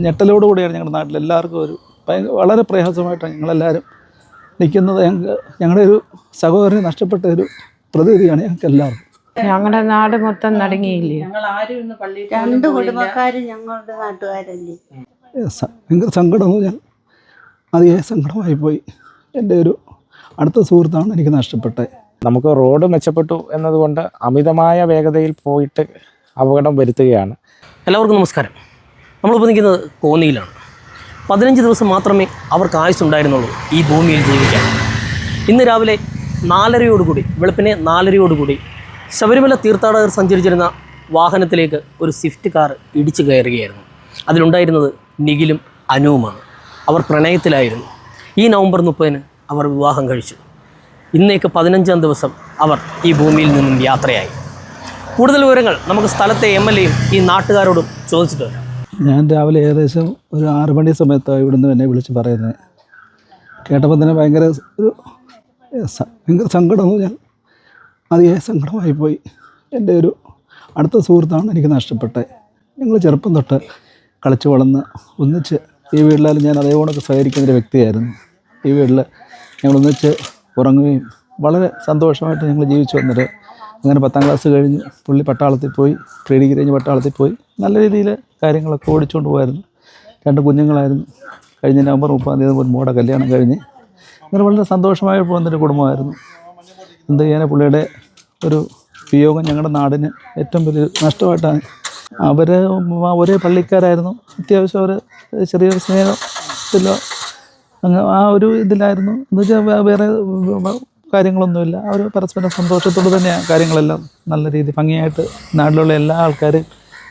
ഞെട്ടലോടുകൂടിയാണ് ഞങ്ങളുടെ നാട്ടിൽ എല്ലാവർക്കും ഒരു വളരെ പ്രയാസമായിട്ടാണ് ഞങ്ങളെല്ലാവരും നിൽക്കുന്നത്. ഞങ്ങൾക്ക് ഞങ്ങളുടെ ഒരു സഹോദരനെ നഷ്ടപ്പെട്ട ഒരു പ്രതിവിധിയാണ് ഞങ്ങൾക്ക് എല്ലാവർക്കും. ഞങ്ങളുടെ നാട് മൊത്തം നടുങ്ങിയില്ലേ? രണ്ട് കുടുംബക്കാരും ഞങ്ങളുടെ നാട്ടുകാരല്ലേ? ഭയങ്കര സങ്കടം എന്ന് പറഞ്ഞാൽ അതിയായ സങ്കടമായി പോയി. എന്റെ ഒരു അടുത്ത സുഹൃത്താണ് എനിക്ക് നഷ്ടപ്പെട്ടത്. നമുക്ക് റോഡ് മെച്ചപ്പെട്ടു എന്നതുകൊണ്ട് അമിതമായ വേഗതയിൽ പോയിട്ട് അപകടം വരുത്തുകയാണ്. എല്ലാവർക്കും നമസ്കാരം. നമ്മളിപ്പോൾ നിൽക്കുന്നത് കോന്നിയിലാണ്. പതിനഞ്ച് ദിവസം മാത്രമേ അവർക്ക് ആയുസ്സുണ്ടായിരുന്നുള്ളൂ ഈ ഭൂമിയിൽ ജീവിക്കാൻ. ഇന്ന് രാവിലെ നാലരയോടുകൂടി വെളുപ്പിനെ നാലരയോടുകൂടി ശബരിമല തീർത്ഥാടകർ സഞ്ചരിച്ചിരുന്ന വാഹനത്തിലേക്ക് ഒരു സ്വിഫ്റ്റ് കാർ ഇടിച്ചു കയറുകയായിരുന്നു. അതിലുണ്ടായിരുന്നത് നിഖിലും അനുവുമാണ് അവർ പ്രണയത്തിലായിരുന്നു. ഈ നവംബർ മുപ്പതിന് അവർ വിവാഹം കഴിച്ചു. ഇന്നേക്ക് പതിനഞ്ചാം ദിവസം അവർ ഈ ഭൂമിയിൽ നിന്നും യാത്രയായി. കൂടുതൽ വിവരങ്ങൾ നമുക്ക് സ്ഥലത്തെ എം എൽ എയും ഈ നാട്ടുകാരോടും ചോദിച്ചിട്ട് വരാം. ഞാൻ രാവിലെ ഏകദേശം ഒരു ആറ് മണി സമയത്താണ് ഇവിടുന്ന് എന്നെ വിളിച്ച് പറയുന്നത് കേട്ടപ്പോൾ തന്നെ ഭയങ്കര ഒരു ഭയങ്കര സങ്കടം ഞാൻ അതിയായ സങ്കടമായി പോയി. എന്റെ ഒരു അടുത്ത സുഹൃത്താണ് എനിക്ക് നഷ്ടപ്പെട്ടത് ഞങ്ങൾ ചെറുപ്പം തൊട്ട് കളിച്ച് വളർന്ന് ഒന്നിച്ച് ഈ വീട്ടിലായാലും ഞാൻ അതേപോലൊക്കെ സഹകരിക്കുന്ന ഒരു വ്യക്തിയായിരുന്നു. ഈ വീട്ടിൽ ഞങ്ങൾ ഒന്നിച്ച് ഉറങ്ങുകയും വളരെ സന്തോഷമായിട്ട് ഞങ്ങൾ ജീവിച്ചു വന്നിട്ട് അങ്ങനെ പത്താം ക്ലാസ് കഴിഞ്ഞ് പുള്ളി പട്ടാളത്തിൽ പോയി ഡിഗ്രി കഴിഞ്ഞ് പട്ടാളത്തിൽ പോയി. നല്ല രീതിയിൽ കാര്യങ്ങളൊക്കെ ഓടിച്ചുകൊണ്ട് പോകായിരുന്നു രണ്ട് കുഞ്ഞുങ്ങളായിരുന്നു. കഴിഞ്ഞ നവംബർ മുപ്പതാം തീയതി മോടെ കല്യാണം കഴിഞ്ഞ്. അങ്ങനെ വളരെ സന്തോഷമായി പോകുന്നൊരു കുടുംബമായിരുന്നു. എന്ത് ചെയ്യാൻ പുള്ളിയുടെ ഒരു വിയോഗം ഞങ്ങളുടെ നാടിന് ഏറ്റവും വലിയ നഷ്ടമായിട്ടാണ്. അവർ ഒരേ പള്ളിക്കാരായിരുന്നു. അത്യാവശ്യം അവർ ചെറിയൊരു സ്നേഹത്തിലോ അങ്ങ് ആ ഒരു ഇതിലായിരുന്നു. എന്ന് വെച്ചാൽ വേറെ കാര്യങ്ങളൊന്നുമില്ല. അവർ പരസ്പരം സന്തോഷത്തോട് തന്നെയാണ് കാര്യങ്ങളെല്ലാം നല്ല രീതി ഭംഗിയായിട്ട് നാട്ടിലുള്ള എല്ലാ ആൾക്കാരും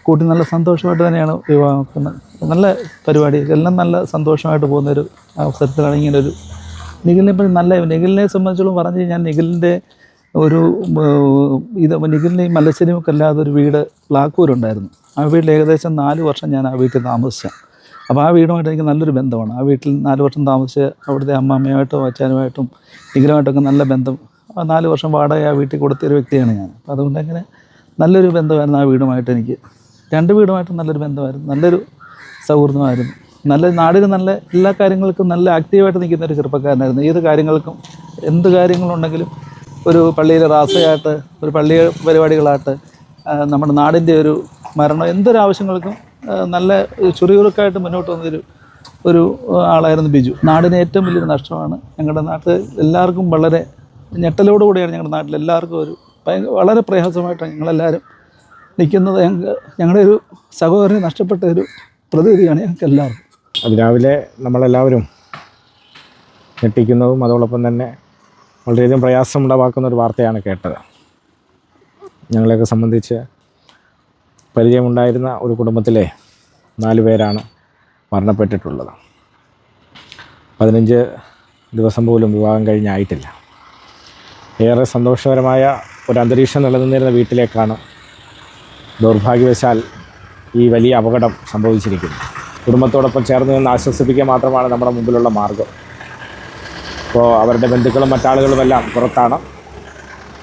കൂട്ടി നല്ല സന്തോഷമായിട്ട് തന്നെയാണ് വിവാഹക്കുന്നത് നല്ല പരിപാടി എല്ലാം നല്ല സന്തോഷമായിട്ട് പോകുന്നൊരു അവസരത്തിലാണ് ഇങ്ങനെ ഒരു നിഖിലിനെ പറ്റി നല്ല നിഖിലിനെ സംബന്ധിച്ചോളം പറഞ്ഞു കഴിഞ്ഞാൽ നിഖിലിന്റെ ഒരു ഇത് നിഖിലിന്റെ ഈ മലശ്ശേരിമൊക്കെ അല്ലാതെ ഒരു വീട് ലാക്കൂരുണ്ടായിരുന്നു ആ വീട്ടിൽ ഏകദേശം നാല് വർഷം ഞാൻ ആ വീട്ടിൽ താമസിച്ചാണ് അപ്പോൾ ആ വീടുമായിട്ട് എനിക്ക് നല്ലൊരു ബന്ധമാണ്. ആ വീട്ടിൽ നാല് വർഷം താമസിച്ച് അവിടുത്തെ അമ്മാമ്മയുമായിട്ടും അച്ഛനുമായിട്ടും ഇങ്ങനെയായിട്ടൊക്കെ നല്ല ബന്ധം. നാല് വർഷം വാടക ആ വീട്ടിൽ കൊടുത്തൊരു വ്യക്തിയാണ് ഞാൻ. അപ്പോൾ അതുകൊണ്ട് അങ്ങനെ നല്ലൊരു ബന്ധമായിരുന്നു ആ വീടുമായിട്ട് എനിക്ക്. രണ്ട് വീടുമായിട്ടും നല്ലൊരു ബന്ധമായിരുന്നു. നല്ലൊരു സൗഹൃദമായിരുന്നു. നല്ല നാടിന് നല്ല എല്ലാ കാര്യങ്ങൾക്കും നല്ല ആക്റ്റീവായിട്ട് നിൽക്കുന്ന ഒരു ചെറുപ്പക്കാരനായിരുന്നു. ഏത് കാര്യങ്ങൾക്കും എന്ത് കാര്യങ്ങളുണ്ടെങ്കിലും ഒരു പള്ളിയിലെ റാസയായിട്ട് ഒരു പള്ളി പരിപാടികളായിട്ട് നമ്മുടെ നാടിന്റെ ഒരു മരണം എന്തൊരു ആവശ്യങ്ങൾക്കും ആ, നല്ല ചുറിയുറുക്കായിട്ട് മുന്നോട്ട് വന്നൊരു ഒരു ആളായിരുന്നു ബിജു. നാടിന് ഏറ്റവും വലിയൊരു നഷ്ടമാണ് ഞങ്ങളുടെ നാട്ടിൽ എല്ലാവർക്കും വളരെ ഞെട്ടലോടുകൂടിയാണ് ഞങ്ങളുടെ നാട്ടിൽ എല്ലാവർക്കും ഒരു വളരെ പ്രയാസമായിട്ടാണ് ഞങ്ങളെല്ലാവരും നിൽക്കുന്നത്. ഞങ്ങൾക്ക് ഞങ്ങളുടെ ഒരു സഹോദരനെ നഷ്ടപ്പെട്ട ഒരു പ്രതിവിധിയാണ് ഞങ്ങൾക്ക് എല്ലാവർക്കും. അതിരാവിലെ നമ്മളെല്ലാവരും ഞെട്ടിക്കുന്നതും അതോടൊപ്പം തന്നെ വളരെയധികം പ്രയാസമുണ്ടാക്കുന്ന ഒരു വാർത്തയാണ് കേട്ടത്. ഞങ്ങളെയൊക്കെ സംബന്ധിച്ച് പരിചയമുണ്ടായിരുന്ന ഒരു കുടുംബത്തിലെ നാല് പേരാണ് മരണപ്പെട്ടിട്ടുള്ളത്. പതിനഞ്ച് ദിവസം പോലും വിവാഹം കഴിഞ്ഞായിട്ടില്ല. ഏറെ സന്തോഷകരമായ ഒരു അന്തരീക്ഷം നിലനിന്നിരുന്ന വീട്ടിലേക്കാണ് ദൗർഭാഗ്യവശാൽ ഈ വലിയ അപകടം സംഭവിച്ചിരിക്കുന്നത്. കുടുംബത്തോടൊപ്പം ചേർന്ന് നിന്ന് ആശ്വസിപ്പിക്കുക മാത്രമാണ് നമ്മുടെ മുമ്പിലുള്ള മാർഗം. അപ്പോൾ അവരുടെ ബന്ധുക്കളും മറ്റാളുകളുമെല്ലാം പുറത്താണ്.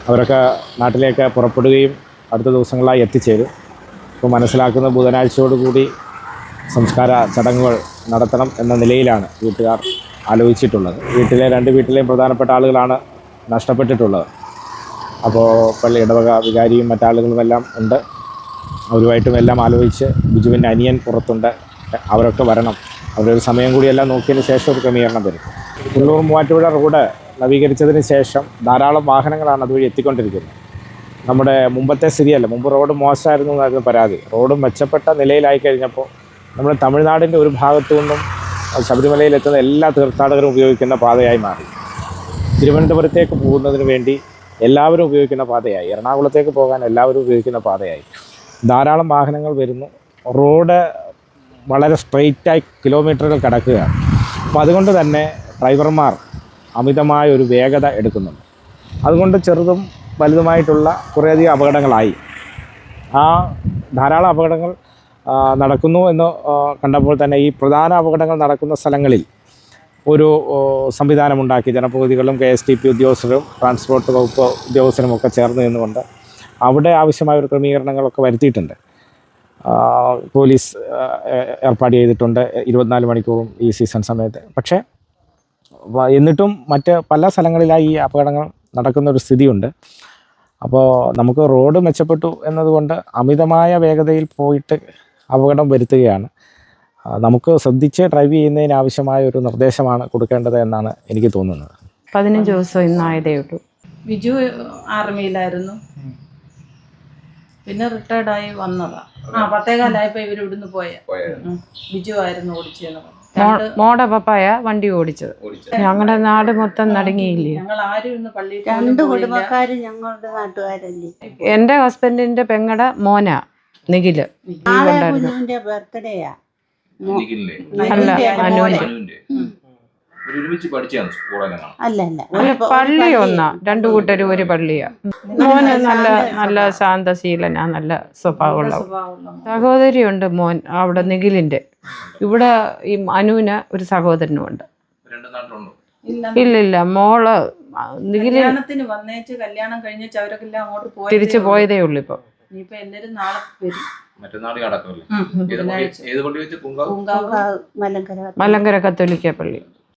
അവരൊക്കെ നാട്ടിലേക്ക് പുറപ്പെടുകയും അടുത്ത ദിവസങ്ങളായി എത്തിച്ചേരും. ഇപ്പോൾ മനസ്സിലാക്കുന്ന ബുധനാഴ്ചയോടുകൂടി സംസ്കാര ചടങ്ങുകൾ നടത്തണം എന്ന നിലയിലാണ് വീട്ടുകാർ ആലോചിച്ചിട്ടുള്ളത്. വീട്ടിലെ രണ്ട് വീട്ടിലെയും പ്രധാനപ്പെട്ട ആളുകളാണ് നഷ്ടപ്പെട്ടിട്ടുള്ളത്. അപ്പോൾ പള്ളി ഇടവക വികാരിയും മറ്റാളുകളുമെല്ലാം ഉണ്ട്. അവരുമായിട്ടും എല്ലാം ആലോചിച്ച് ബിജുവിന്റെ അനിയൻ പുറത്തുണ്ട്. അവരൊക്കെ വരണം. അവരൊരു സമയം കൂടിയെല്ലാം നോക്കിയതിന് ശേഷം ഒരു ക്രമീകരണം വരും. കുള്ളൂർ മൂവാറ്റുപുഴ റോഡ് നവീകരിച്ചതിന് ശേഷം ധാരാളം വാഹനങ്ങളാണ് അതുവഴി എത്തിക്കൊണ്ടിരിക്കുന്നത്. നമ്മുടെ മുമ്പത്തെ സ്ഥിതിയല്ല. മുമ്പ് റോഡ് മോശമായിരുന്നു എന്നായിരുന്നു പരാതി. റോഡ് മെച്ചപ്പെട്ട നിലയിലായി കഴിഞ്ഞപ്പോൾ നമ്മൾ തമിഴ്നാടിന്റെ ഒരു ഭാഗത്തു നിന്നും ശബരിമലയിലെത്തുന്ന എല്ലാ തീർത്ഥാടകരും ഉപയോഗിക്കുന്ന പാതയായി മാറി. തിരുവനന്തപുരത്തേക്ക് പോകുന്നതിന് വേണ്ടി എല്ലാവരും ഉപയോഗിക്കുന്ന പാതയായി. എറണാകുളത്തേക്ക് പോകാൻ എല്ലാവരും ഉപയോഗിക്കുന്ന പാതയായി. ധാരാളം വാഹനങ്ങൾ വരുന്നു. റോഡ് വളരെ സ്ട്രെയിറ്റായി കിലോമീറ്ററുകൾ കിടക്കുകയാണ്. അപ്പോൾ അതുകൊണ്ട് തന്നെ ഡ്രൈവർമാർ അമിതമായ ഒരു വേഗത എടുക്കുന്നുണ്ട്. അതുകൊണ്ട് ചെറുതും വലുതുമായിട്ടുള്ള കുറേയധികം അപകടങ്ങളായി. ആ ധാരാളം അപകടങ്ങൾ നടക്കുന്നു എന്ന് കണ്ടപ്പോൾ തന്നെ ഈ പ്രധാന അപകടങ്ങൾ നടക്കുന്ന സ്ഥലങ്ങളിൽ ഒരു സംവിധാനമുണ്ടാക്കി. ജനപ്രതിനിധികളും കെ എസ് ടി പി ഉദ്യോഗസ്ഥരും ട്രാൻസ്പോർട്ട് വകുപ്പ് ഉദ്യോഗസ്ഥരും ഒക്കെ ചേർന്ന് നിന്നുകൊണ്ട് അവിടെ ആവശ്യമായ ഒരു ക്രമീകരണങ്ങളൊക്കെ വരുത്തിയിട്ടുണ്ട്. പോലീസ് ഏർപ്പാട് ചെയ്തിട്ടുണ്ട്. ഇരുപത്തിനാല് മണിക്കൂറും ഈ സീസൺ സമയത്ത്. പക്ഷേ എന്നിട്ടും മറ്റ് പല സ്ഥലങ്ങളിലായി ഈ അപകടങ്ങൾ നടക്കുന്ന ഒരു സ്ഥിതിയുണ്ട്. അപ്പോൾ നമുക്ക് റോഡ് മെച്ചപ്പെട്ടു എന്നതുകൊണ്ട് അമിതമായ വേഗതയിൽ പോയിട്ട് അപകടം വരുത്തുകയാണ്. നമുക്ക് ശ്രദ്ധിച്ച് ഡ്രൈവ് ചെയ്യുന്നതിന് ആവശ്യമായ ഒരു നിർദ്ദേശമാണ് കൊടുക്കേണ്ടത് എന്നാണ് എനിക്ക് തോന്നുന്നത്. പതിനഞ്ച് ദിവസം ഇന്നായതേ ഉള്ളൂ. ബിജു ആർമിയിലായിരുന്നു. പിന്നെ റിട്ടയർഡായി വന്നതാണ് വന്നതാ. ആ പത്തേകാലായപ്പോ ഇവർ ഇവിടുന്ന് പോയ. ബിജു ആയിരുന്നു മോടെ പപ്പായ വണ്ടി ഓടിച്ചത്. ഞങ്ങളുടെ നാട് മൊത്തം നടുങ്ങിയില്ലേ? ഞങ്ങൾ ആരും ഇന്ന് പള്ളിയിൽ രണ്ട് കുടുംബക്കാര് ഞങ്ങളുടെ നാട്ടുകാരല്ലേ? എന്റെ ഹസ്ബൻഡിന്റെ പെങ്ങടെ മോന നിഖിൽ. ബർത്ത്ഡേയാ അല്ല അനുവിന് ഒരുമിച്ച് പഠിച്ചാണ് അല്ല പള്ളി ഒന്നാ. രണ്ടു കൂട്ടരും ഒരു പള്ളിയാ. മോന് നല്ല നല്ല ശാന്തശീലനാ നല്ല സ്വഭാവമുള്ള സഹോദരിയുണ്ട് മോൻ അവിടെ നിഖിലിന്റെ. ഇവിടെ ഈ അനുവിന് ഒരു സഹോദരനുമുണ്ട്. ഇല്ല. ഇല്ല ഇല്ല. മോൾ നിഖിൽ കല്യാണത്തിന് വന്നേച്ച് കല്യാണം കഴിഞ്ഞേച്ച് അവരൊക്കെ അങ്ങോട്ട് പോയി തിരിച്ചു പോയതേ ഉള്ളു ഇപ്പൊ. ഇനിയിപ്പോ എല്ലാരും നാളെ വരും. മറ്റന്നാട് കടക്കമല്ലേ ഉം. ഏത് പള്ളി ഏത് പള്ളി വെച്ച് മലങ്കര കത്തോലിക്ക പള്ളി.